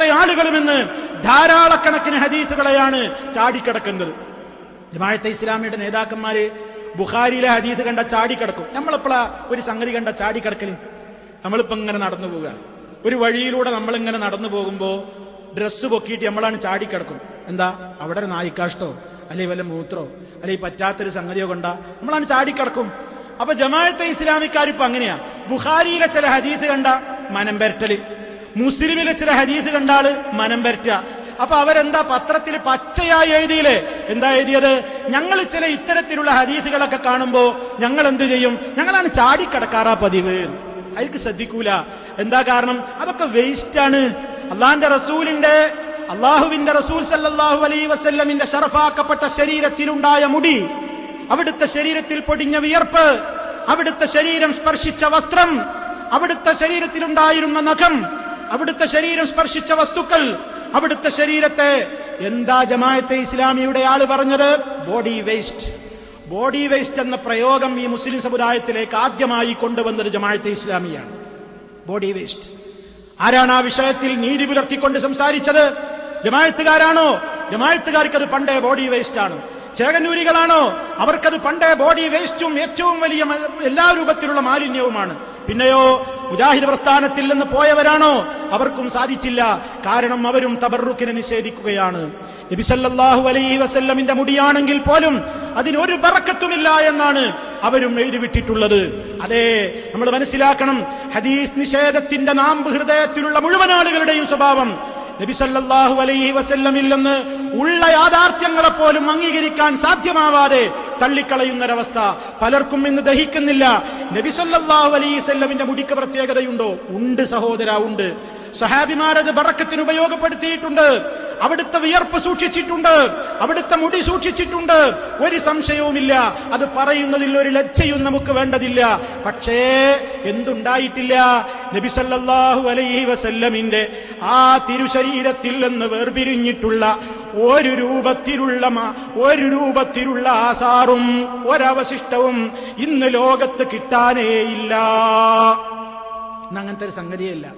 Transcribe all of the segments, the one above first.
ഇപ്പോഴത്തെ ആളുകളുമെന്ന് ധാരാളക്കണക്കിന് ഹദീസുകളെയാണ് ചാടിക്കിടക്കുന്നത്. ജമാഅത്തെ ഇസ്ലാമിയുടെ നേതാക്കന്മാര് ബുഖാരിയിലെ ഹദീസ് കണ്ട ചാടിക്കിടക്കും. നമ്മളെപ്പോഴാ ഒരു സംഗതി കണ്ട ചാടിക്കിടക്കൽ നമ്മളിപ്പോ ഇങ്ങനെ നടന്നു പോവുക. ഒരു വഴിയിലൂടെ നമ്മളിങ്ങനെ നടന്നു പോകുമ്പോ ഡ്രസ്സ് പൊക്കിയിട്ട് നമ്മളാണ് ചാടിക്കിടക്കും. എന്താ? അവിടെ നായിക്കാഷ്ടോ? അല്ലെ വല്ല മൂത്രോ? അല്ലെ പറ്റാത്തൊരു സംഗതിയോ കൊണ്ട നമ്മളാണ് ചാടിക്കിടക്കും. അപ്പൊ ജമാഅത്തെ ഇസ്ലാമിക്കാർ ഇപ്പൊ അങ്ങനെയാ. ബുഖാരിയിലെ ചില ഹദീസ് കണ്ട മനം പെരട്ടൽ. മുസ്ലിമിലെ ചില ഹദീസ് കണ്ടാൽ മനം പരറ്റുക. അപ്പൊ അവരെന്താ പത്രത്തിൽ പച്ചയായി എഴുതിയില്ലേ? എന്താ എഴുതിയത്? ഞങ്ങൾ ചില ഇത്തരത്തിലുള്ള ഹദീസുകളൊക്കെ കാണുമ്പോ ഞങ്ങൾ എന്ത് ചെയ്യും? ഞങ്ങളാണ് ചാടിക്കടക്കാറാ പതിവ്. അതിക്ക് ശ്രദ്ധിക്കൂല. എന്താ കാരണം? അതൊക്കെ വേസ്റ്റ് ആണ് അള്ളാന്റെ റസൂലിന്റെ അള്ളാഹുവിന്റെ റസൂൽ സല്ലാഹു അലൈ വസല്ലമിന്റെ ഷറഫാക്കപ്പെട്ട ശരീരത്തിലുണ്ടായ മുടി അവിടുത്തെ ശരീരത്തിൽ പൊടിഞ്ഞ വിയർപ്പ് അവിടുത്തെ ശരീരം സ്പർശിച്ച വസ്ത്രം അവിടുത്തെ ശരീരത്തിലുണ്ടായിരുന്ന നഖം അവിടുത്തെ ശരീരം സ്പർശിച്ച വസ്തുക്കൾ. അവിടുത്തെ ശരീരത്തെ എന്താ ജമായത്തെ ഇസ്ലാമിയുടെ ആൾ പറഞ്ഞത്? ബോഡി വേസ്റ്റ് ബോഡി വേസ്റ്റ് എന്ന പ്രയോഗം ഈ മുസ്ലിം സമുദായത്തിലേക്ക് ആദ്യമായി കൊണ്ടുവന്നത് ജമായത്തെ ഇസ്ലാമിയാണ്. ബോഡി വേസ്റ്റ് ആരാണ് ആ വിഷയത്തിൽ നീതി പുലർത്തിക്കൊണ്ട് സംസാരിച്ചത്? ജമായത്തുകാരാണോ ജമായത്തുകാർക്ക് അത് പണ്ടേ ബോഡി വേസ്റ്റ് ആണ്. ചേകന്നൂരികളാണോ? അവർക്കത് പണ്ടേ ബോഡി വേസ്റ്റും ഏറ്റവും വലിയ എല്ലാ രൂപത്തിലുള്ള മാലിന്യവുമാണ്. പിന്നെയോ മുജാഹിദ് പ്രസ്ഥാനത്തിൽ നിന്ന് പോയവരാണോ? അവർക്കും സാധിച്ചില്ല. കാരണം അവരും തബറുക്കിനെ നിഷേധിക്കുകയാണ്. നബിസല്ലാഹു അലൈഹി വസല്ലമിന്റെ മുടിയാണെങ്കിൽ പോലും അതിനൊരു ബറക്കത്തുമില്ല എന്നാണ് അവരും എഴുതിവിട്ടിട്ടുള്ളത്. അതെ നമ്മൾ മനസ്സിലാക്കണം. ഹദീസ് നിഷേധത്തിന്റെ നാമ്പ് ഹൃദയത്തിലുള്ള മുഴുവൻ ആളുകളുടെയും സ്വഭാവം. നബിസല്ലാഹു അലൈഹി വസല്ലമില്ലെന്ന് ഉള്ള യാഥാർത്ഥ്യങ്ങളെപ്പോലും അംഗീകരിക്കാൻ സാധ്യമാവാതെ തള്ളിക്കളയുന്നൊരവസ്ഥ. പലർക്കും ഇന്ന് ദഹിക്കുന്നില്ല. നബിസൊല്ലാഹു വസല്ലമിന്റെ മുടിക്ക് പ്രത്യേകതയുണ്ടോ? ഉണ്ട് സഹോദര ഉണ്ട്. സഹാബിമാരത് ബറക്കത്തിന് ഉപയോഗപ്പെടുത്തിയിട്ടുണ്ട്. അവിടുത്തെ വിയർപ്പ് സൂക്ഷിച്ചിട്ടുണ്ട്. അവിടുത്തെ മുടി സൂക്ഷിച്ചിട്ടുണ്ട്. ഒരു സംശയവുമില്ല. അത് പറയുന്നതിൽ ഒരു ലജ്ജയും നമുക്ക് വേണ്ടതില്ല. പക്ഷേ എന്തുണ്ടായിട്ടില്ല? നബിസല്ലാഹു അലൈഹി വസല്ലമിന്റെ ആ തിരുശരീരത്തിൽ നിന്ന് വേർപിരിഞ്ഞിട്ടുള്ള ഒരു രൂപത്തിലുള്ള ഒരു രൂപത്തിലുള്ള ആസാറും ഒരവശിഷ്ടവും ഇന്ന് ലോകത്ത് കിട്ടാനേയില്ല അങ്ങനത്തെ ഒരു സംഗതിയല്ല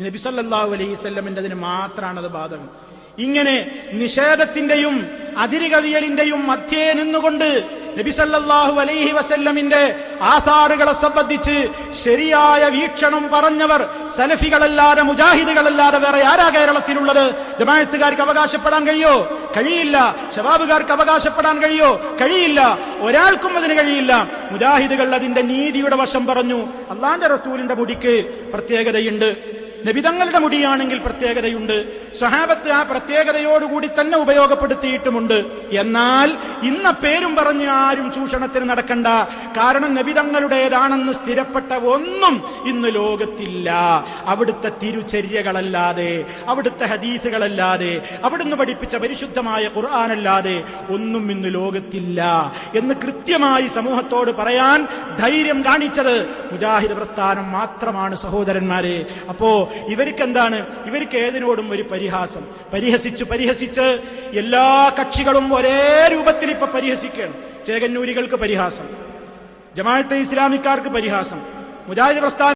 നബിസല്ലാഹു അലൈഹി വസല്ലമിന്റെ അതിന് മാത്രമാണ് അത് ബാധകം. ഇങ്ങനെ നിഷേധത്തിന്റെയും അതിരുകവിയലിന്റെയും മധ്യേ നിന്നുകൊണ്ട് നബിസല്ലാഹു അലൈഹി വസല്ലമിന്റെ ആസാറുകളെ സംബന്ധിച്ച് ശരിയായ വീക്ഷണം പറഞ്ഞവർ സലഫികളല്ലാതെ മുജാഹിദുകളല്ലാതെ വേറെ ആരാ കേരളത്തിലുള്ളത്? ജമാഅത്തുകാർക്ക് അവകാശപ്പെടാൻ കഴിയോ? കഴിയില്ല. ശബാബുകാർക്ക് അവകാശപ്പെടാൻ കഴിയോ? കഴിയില്ല. ഒരാൾക്കും അതിന് കഴിയില്ല. മുജാഹിദുകൾ അതിന്റെ നീതിയുടെ വശം പറഞ്ഞു. അള്ളാന്റെ റസൂലിന്റെ മുടിക്ക് പ്രത്യേകതയുണ്ട്. നബിതങ്ങളുടെ മുടിയാണെങ്കിൽ പ്രത്യേകതയുണ്ട്. സ്വഹാബത്ത് ആ പ്രത്യേകതയോടുകൂടി തന്നെ ഉപയോഗപ്പെടുത്തിയിട്ടുമുണ്ട്. എന്നാൽ ഇന്ന പേരും പറഞ്ഞ് ആരും ചൂഷണത്തിന് നടക്കണ്ട. കാരണം നബിതങ്ങളുടേതാണെന്ന് സ്ഥിരപ്പെട്ട ഒന്നും ഇന്ന് ലോകത്തില്ല. അവിടുത്തെ തിരുചര്യകളല്ലാതെ അവിടുത്തെ ഹദീസുകളല്ലാതെ അവിടുന്ന് പഠിപ്പിച്ച പരിശുദ്ധമായ ഖുർആാനല്ലാതെ ഒന്നും ഇന്ന് ലോകത്തില്ല. എന്ന് കൃത്യമായി സമൂഹത്തോട് പറയാൻ ധൈര്യം കാണിച്ചത് മുജാഹിദ് പ്രസ്ഥാനം മാത്രമാണ് സഹോദരന്മാരെ. അപ്പോ ഇവർക്ക് എന്താണ് ഇവർക്ക് ഏതിനോടും ഒരു പരിഹാസം? പരിഹസിച്ച് പരിഹസിച്ച് എല്ലാ കക്ഷികളും ഒരേ രൂപത്തിൽ ഇപ്പൊ പരിഹസിക്കുകയാണ്. ചേകന്നൂരികൾക്ക് പരിഹാസം. ജമാഅത്തെ ഇസ്ലാമിക്കാർക്ക് പരിഹാസം. മുജാഹിദ് പ്രസ്ഥാനം